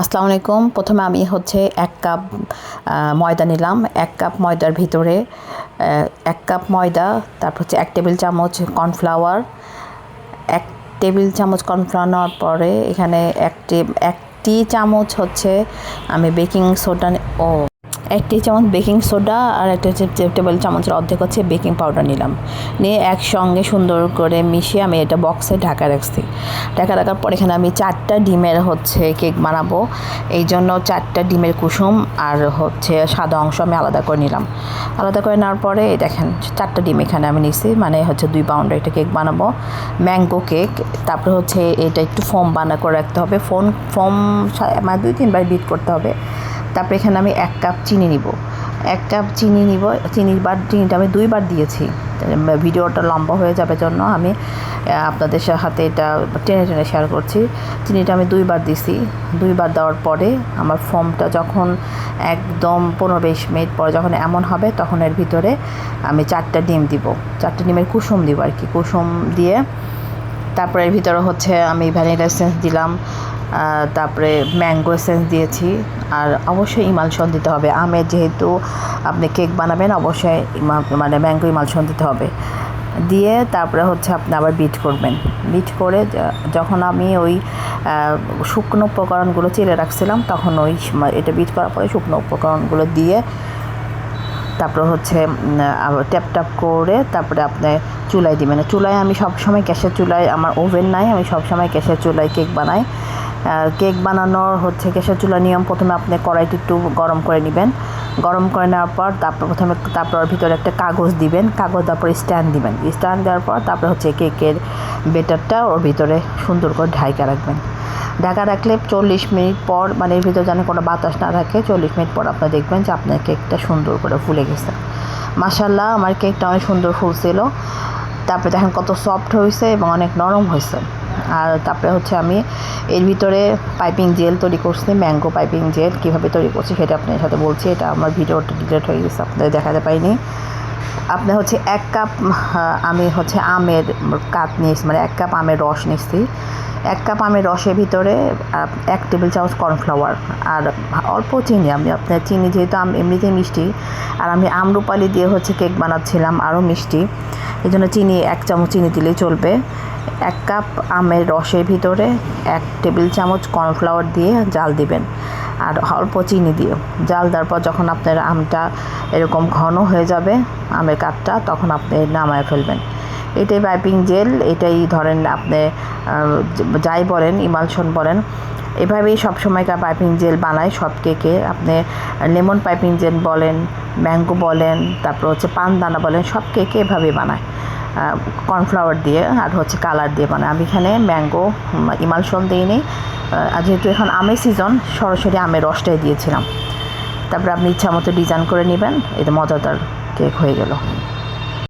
আসসালামু আলাইকুম। প্রথমে আমি হচ্ছে এক কাপ ময়দা নিলাম। এক কাপ ময়দার ভিতরে এক কাপ ময়দা, তারপর হচ্ছে এক টেবিল চামচ কর্নফ্লাওয়ার। এক টেবিল চামচ কর্নফ্লাওয়ার নেওয়ার পরে এখানে একটি একটি চামচ হচ্ছে আমি বেকিং সোডা ও। একটি চামচ বেকিং সোডা আর একটা হচ্ছে টেবিল চামচের অর্ধেক হচ্ছে বেকিং পাউডার নিলাম। নিয়ে একসঙ্গে সুন্দর করে মিশিয়ে আমি এটা বক্সে ঢাকা রাখছি। ঢাকা রাখার পর এখানে আমি চারটা ডিমের হচ্ছে কেক বানাবো। এই জন্য চারটা ডিমের কুসুম আর হচ্ছে সাদা অংশ আমি আলাদা করে নিলাম। আলাদা করে নেওয়ার পরে দেখেন, চারটা ডিম এখানে আমি নিছি মানে হচ্ছে দুই পাউন্ডের একটা কেক বানাবো। ম্যাঙ্গো কেক, তারপরে হচ্ছে এটা একটু ফোম বানা করে রাখতে হবে। ফোন, ফোম মানে দুই তিনবার বিট করতে হবে। তারপরে এখানে আমি এক কাপ চিনি নিব। এক কাপ চিনি নিব, চিনির বার, চিনিটা আমি দুইবার দিয়েছি। ভিডিওটা লম্বা হয়ে যাবে জন্য আমি আপনাদের সাথে এটা টেনে টেনে শেয়ার করছি। চিনিটা আমি দুইবার দিছি। দুইবার দেওয়ার পরে আমার ফর্মটা যখন একদম পনেরো বিশ মিনিট পরে যখন এমন হবে, তখন এর ভিতরে আমি চারটা ডিম দিব। চারটা ডিমের কুসুম দিব আর কি। কুসুম দিয়ে তারপরে এর ভিতরে হচ্ছে আমি ভ্যানিলা এসেন্স দিলাম। তারপরে ম্যাঙ্গো এসেন্স দিয়েছি। আর অবশ্যই ইমালশন দিতে হবে। আমের যেহেতু আপনি কেক বানাবেন, অবশ্যই মানে ম্যাঙ্গো ইমালশন দিতে হবে। দিয়ে তারপরে হচ্ছে আপনি আবার বিট করবেন। বিট করে যখন আমি ওই শুকনো উপকরণগুলো চেলে রাখছিলাম, তখন ওই এটা বিট করার পরে শুকনো উপকরণগুলো দিয়ে তারপর হচ্ছে ট্যাপ ট্যাপ করে তারপরে আপনি চুলায় দিবেন। চুলায় আমি সবসময় গ্যাসের চুলায়, আমার ওভেন নাই, আমি সবসময় গ্যাসের চুলায় কেক বানাই। কেক বানানোর হচ্ছে গ্যাসের চুলা নিয়ম, প্রথমে আপনি কড়াইটি একটু গরম করে নেবেন। গরম করে নেওয়ার পর তারপর প্রথমে, তারপর ভিতরে একটা কাগজ দিবেন। কাগজ তারপর স্ট্যান্ড দিবেন। স্ট্যান্ড দেওয়ার পর তারপর হচ্ছে কেকের বেটারটা ওর ভিতরে সুন্দর করে ঢাইকা রাখবেন। ঢাকা রাখলে চল্লিশ মিনিট পর মানে এর ভিতরে যেন কোনো বাতাস না থাকে, চল্লিশ মিনিট পর আপনি দেখবেন যে আপনার কেকটা সুন্দর করে ফুলে গেছে। মাসাল্লাহ আমার কেকটা অনেক সুন্দর ফুলছিল। তারপরে দেখেন কত সফট হয়েছে এবং অনেক নরম হয়েছে। আর তারপরে হচ্ছে আমি এর ভিতরে পাইপিং জেল তৈরি করছি, ম্যাঙ্গো পাইপিং জেল। কীভাবে তৈরি করছি সেটা আপনার সাথে বলছি, এটা আমার ভিডিওটা ডিলেট হয়ে গেছে, আপনাদের দেখাতে পাইনি। আপনি হচ্ছে এক কাপ আমি হচ্ছে আমের কাপ নিয়েছি মানে এক কাপ আমের রস নিচ্ছি এক কাপ আমের রসের ভিতরে এক টেবিল চামচ কর্নফ্লাওয়ার আর অল্প চিনি। আমি আপনার চিনি যেহেতু আম এমনিতেই মিষ্টি, আর আমি আমরুপালি দিয়ে হচ্ছে কেক বানাচ্ছিলাম আরও মিষ্টি। এই জন্য চিনি, এক চামচ চিনি দিলেই চলবে। এক কাপ আমের রসের ভিতরে এক টেবিল চামচ কর্নফ্লাওয়ার দিয়ে জাল দিবেন। আর অল্প চিনি দিয়ে জাল দেওয়ার পর যখন আপনার আমটা এরকম ঘন হয়ে যাবে আমের কাঠটা তখন আপনি নামায় ফেলবেন। এটাই পাইপিং জেল এটাই ধরেন আপনি যাই বলেন ইমালশন বলেন, এভাবেই সবসময়কার পাইপিং জেল বানায় সব কেকে। আপনি লেমন পাইপিং জেল বলেন ম্যাঙ্গো বলেন, তারপর হচ্ছে পানদানা বলেন, সব কেকে এভাবেই বানায়। কর্নফ্লাওয়ার দিয়ে আর হচ্ছে কালার দিয়ে বানায়। আমি এখানে ম্যাঙ্গো ইমালশন আর যেহেতু এখন আমের সিজন সরাসরি আমের রসটাই দিয়েছিলাম। তারপরে আপনি ইচ্ছা মতো ডিজাইন করে নেবেন। এটা মজাদার কেক হয়ে গেল।